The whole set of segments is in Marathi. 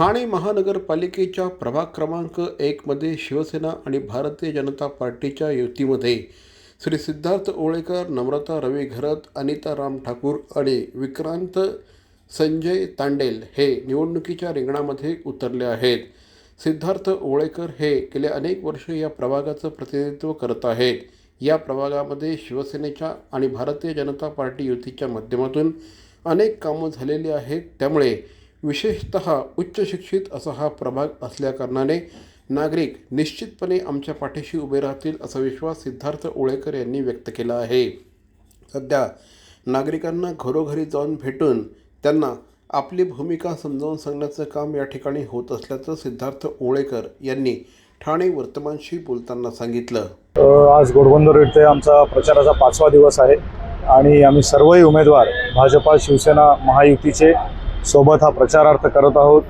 ठाणे महानगरपालिकेच्या प्रभाग क्रमांक एकमध्ये शिवसेना आणि भारतीय जनता पार्टीच्या युतीमध्ये श्री सिद्धार्थ ओळेकर नम्रता रवी घरत अनिता राम ठाकूर आणि विक्रांत संजय तांडेल हे निवडणुकीच्या रिंगणामध्ये उतरले आहेत. सिद्धार्थ ओळेकर हे गेले अनेक वर्ष या प्रभागाचं प्रतिनिधित्व करत आहेत. या प्रभागामध्ये शिवसेनेच्या आणि भारतीय जनता पार्टी युतीच्या माध्यमातून अनेक कामं झालेली आहेत. त्यामुळे विशेषत उच्च शिक्षित असा हा प्रभाग असल्याकारणाने नागरिक निश्चितपणे आमच्या पाठीशी उभे राहतील असा विश्वास सिद्धार्थ ओळेकर यांनी व्यक्त केला आहे. सध्या नागरिकांना घरोघरी जाऊन भेटून त्यांना आपली भूमिका समजावून सांगण्याचं काम या ठिकाणी होत असल्याचं सिद्धार्थ ओळेकर यांनी ठाणे वर्तमानशी बोलताना सांगितलं. आज घोडबंदर येथे आमचा प्रचाराचा पाचवा दिवस आहे आणि आम्ही सर्वही उमेदवार भाजपा शिवसेना महायुतीचे सोबत हा प्रचारार्थ करत आहोत.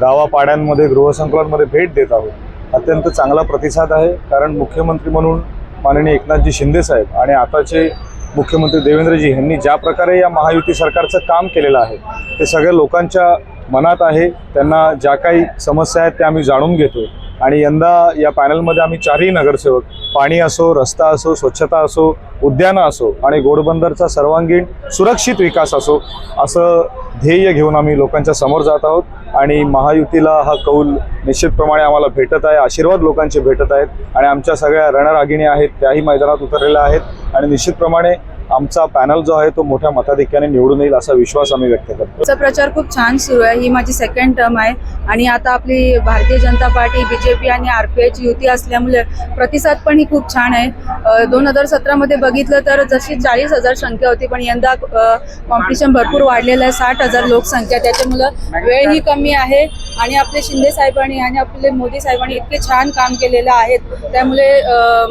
गावापाड्यांमध्ये गृहसंकुलांमध्ये भेट देत आहोत. अत्यंत चांगला प्रतिसाद आहे. कारण मुख्यमंत्री म्हणून माननीय एकनाथजी शिंदेसाहेब आणि आताचे मुख्यमंत्री देवेंद्रजी यांनी ज्या प्रकारे या महायुती सरकारचं काम केलेलं आहे ते सगळ्या लोकांच्या मनात आहे. त्यांना ज्या काही समस्या आहेत त्या आम्ही जाणून घेतो आणि यंदा या पॅनलमध्ये आम्ही चारही नगरसेवक पाणी असो रस्ता असो स्वच्छता असो उद्यानं असो आणि घोडबंदरचा सर्वांगीण सुरक्षित विकास असो असं ध्येय घेऊन आम्ही लोकांच्या समोर जात आहोत. आणि महायुतीला हा कौल निश्चितप्रमाणे आम्हाला भेटत आहे आशीर्वाद लोकांचे भेटत आहेत. आणि आमच्या सगळ्या रणरागिणी आहेत त्याही मैदानात उतरलेल्या आहेत. आणि निश्चितप्रमाणे आमचा पॅनल जो आहे तो मोठ्या मताधिक्याने निवडून येईल असा विश्वास आम्ही व्यक्त करतो. प्रचार खूप छान सुरू आहे. ही माझी सेकंड टर्म आहे. आणि आता आपली भारतीय जनता पार्टी बीजेपी आणि आर पी आयची युती असल्यामुळे प्रतिसाद पण ही खूप छान आहे. दोन हजार सतरामध्ये बघितलं तर जशी चाळीस हजार संख्या होती पण यंदा कॉम्पिटिशन भरपूर वाढलेलं आहे. साठ हजार लोकसंख्या. त्याच्यामुळं वेळ ही कमी आहे. आणि आपले शिंदे साहेबांनी आणि आपले मोदी साहेबांनी इतके छान काम केलेलं आहेत. त्यामुळे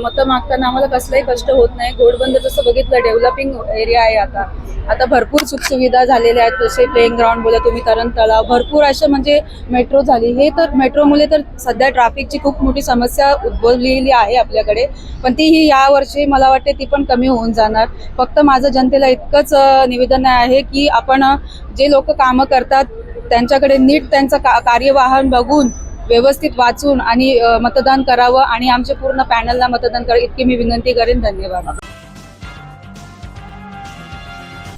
मतं मागताना आम्हाला कसलाही कष्ट होत नाही. घोडबंद जसं बघितलं डेव्हलपिंग एरिया आहे आता. आता भरपूर सुखसुविधा झालेल्या आहेत जसे प्लेइंग ग्राउंड बोला तुम्ही तरण तलाव भरपूर असे म्हणजे मेट्रो झाली. हे तर मेट्रोमुळे तर सध्या ट्रॅफिकची खूप मोठी समस्या उद्भवलेली आहे आपल्याकडे. पण ती ही या वर्षी मला वाटते ती पण कमी होऊन जाणार. फक्त माझं जनतेला इतकंच निवेदन आहे की आपण जे लोक कामं करतात त्यांच्याकडे नीट त्यांचं का कार्यवाहन बघून व्यवस्थित वाचून आणि मतदान करावं आणि आमच्या पूर्ण पॅनलला मतदान करावं इतकी मी विनंती करेन. धन्यवाद.